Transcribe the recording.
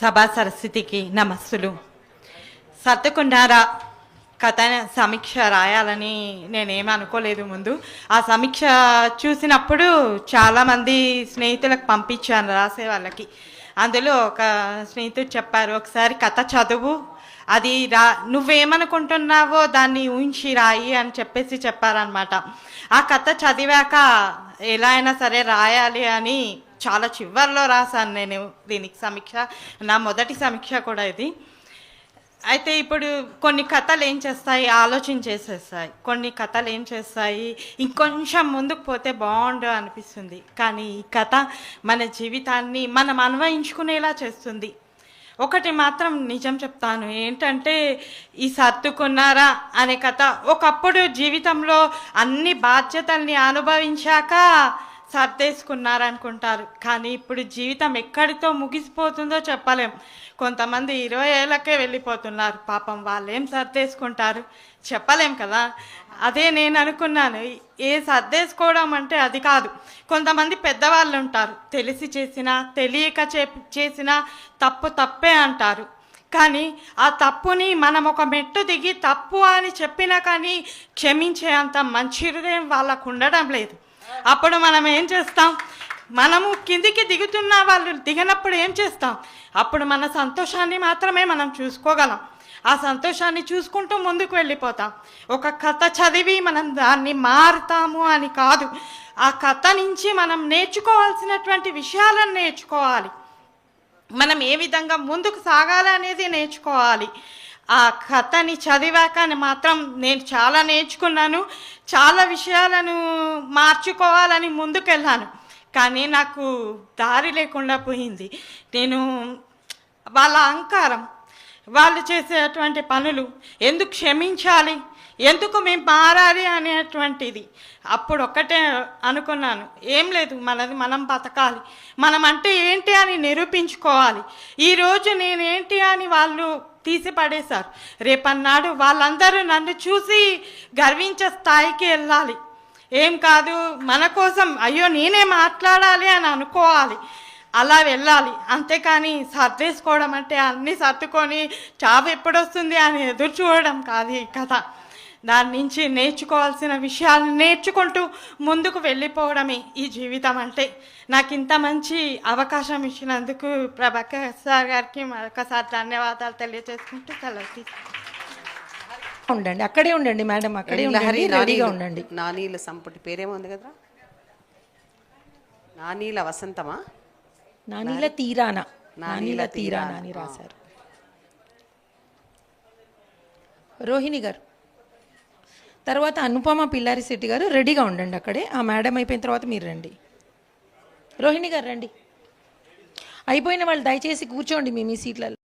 సభా సరస్వతికి నమస్సులు సర్దుకున్నారా కథ సమీక్ష రాయాలని నేనేం అనుకోలేదు ముందు. ఆ సమీక్ష చూసినప్పుడు చాలామంది స్నేహితులకు పంపించాను రాసే వాళ్ళకి. అందులో ఒక స్నేహితుడు చెప్పారు ఒకసారి కథ చదువు. అది రా నువ్వేమనుకుంటున్నావో దాన్ని ఊహించి రాయి అని చెప్పేసి చెప్పారనమాట ఆ కథ చదివాక ఎలా అయినా సరే రాయాలి అని చాలా చివరిలో రాశాను నేను దీనికి సమీక్ష. నా మొదటి సమీక్ష కూడా ఇది. అయితే ఇప్పుడు కొన్ని కథలు ఏం చేస్తాయి? ఆలోచన చేసేస్తాయి. కొన్ని కథలు ఏం చేస్తాయి? ఇంకొంచెం ముందుకు పోతే బాగుండు అనిపిస్తుంది. కానీ ఈ కథ మన జీవితాన్ని మనం అన్వయించుకునేలా చేస్తుంది. ఒకటి మాత్రం నిజం చెప్తాను. ఏంటంటే ఈ సర్దుకున్నారా అనే కథ ఒకప్పుడు జీవితంలో అన్ని బాధ్యతల్ని అనుభవించాక సర్దేసుకున్నారనుకుంటారు. కానీ ఇప్పుడు జీవితం ఎక్కడితో ముగిసిపోతుందో చెప్పలేం. కొంతమంది ఇరవై ఏళ్ళకే వెళ్ళిపోతున్నారు. పాపం వాళ్ళేం సర్దేసుకుంటారు? చెప్పలేం కదా? అదే నేను అనుకున్నాను. ఏ సర్దేసుకోవడం అంటే అది కాదు. కొంతమంది పెద్దవాళ్ళు ఉంటారు. తెలిసి చేసినా తెలియక చే చేసినా తప్పు తప్పే అంటారు. కానీ ఆ తప్పుని మనం ఒక మెట్టు దిగి తప్పు అని చెప్పినా కానీ క్షమించే అంత మంచి హృదయం వాళ్ళకు ఉండడం లేదు. అప్పుడు మనం ఏం చేస్తాం? మనము కిందికి దిగుతున్న వాళ్ళు దిగినప్పుడు ఏం చేస్తాం? అప్పుడు మన సంతోషాన్ని మాత్రమే మనం చూసుకోగలం. ఆ సంతోషాన్ని చూసుకుంటూ ముందుకు వెళ్ళిపోతాం. ఒక కథ చదివి మనం దాన్ని మారుతాము అని కాదు. ఆ కథ నుంచి మనం నేర్చుకోవాల్సినటువంటి విషయాలను నేర్చుకోవాలి. మనం ఏ విధంగా ముందుకు సాగాలి అనేది నేర్చుకోవాలి. ఆ కథని చదివాక మాత్రం నేను చాలా నేర్చుకున్నాను చాలా విషయాలను మార్చుకోవాలని ముందుకెళ్ళాను. కానీ నాకు దారి లేకుండా పోయింది. నేను వాళ్ళ అహంకారం వాళ్ళు చేసేటువంటి పనులు ఎందుకు క్షమించాలి ఎందుకు మేము మారాలి అనేటువంటిది అప్పుడు ఒక్కటే అనుకున్నాను. ఏం లేదు మనది మనం బతకాలి. మనం అంటే ఏంటి అని నిరూపించుకోవాలి. ఈరోజు నేనేంటి అని వాళ్ళు తీసి పడేశారు రేపన్నాడు వాళ్ళందరూ నన్ను చూసి గర్వించే స్థాయికి వెళ్ళాలి. ఏం కాదు మన కోసం అయ్యో నేనే మాట్లాడాలి అని అనుకోవాలి. అలా వెళ్ళాలి. అంతేకాని సర్దేసుకోవడం అంటే అన్నీ సర్దుకొని చావు ఎప్పుడొస్తుంది అని ఎదురు చూడడం కాదు ఈ కథ. దాని నుంచి నేర్చుకోవాల్సిన విషయాలు నేర్చుకుంటూ ముందుకు వెళ్ళిపోవడమే ఈ జీవితం అంటే. నాకు ఇంత మంచి అవకాశం ఇచ్చినందుకు ప్రభాకర్ సార్ గారికి మరొకసారి ధన్యవాదాలు తెలియజేసుకుంటూ సెలవు. ఉండండి అక్కడే ఉండండి మేడం అక్కడే ఉండండి రెడీగా ఉండండి. నానీల సంపుటి పేరేమో ఉంది కదరా? నానీల వసంతమా? నానీల తీరాన. నానీల తీరాన అని. రాశారు. రోహిణి గారు తర్వాత అనుపమ పిల్లారి శెట్టి గారు రెడీగా ఉండండి అక్కడే. ఆ మేడం అయిపోయిన తర్వాత మీరు రండి. రోహిణి గారు రండి. అయిపోయిన వాళ్ళు దయచేసి కూర్చోండి మీ మీ సీట్లలో.